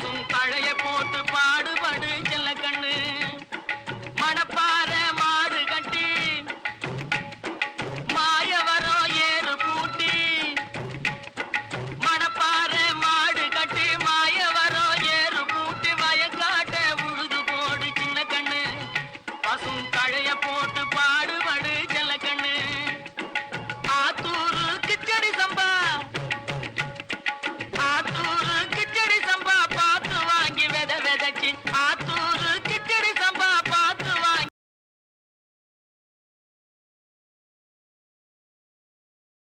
பாசும் பழைய போட்டு பாடுபடு செல்ல கண்ணு. மணப்பாற மாடு கட்டி மாயவரோ ஏறு பூட்டி. மணப்பாற மாடு கட்டி மாயவரோ ஏறு பூட்டி வயக்காட்ட உழுது போடு சின்ன கண்ணு. பசும் பழைய போட்டு பா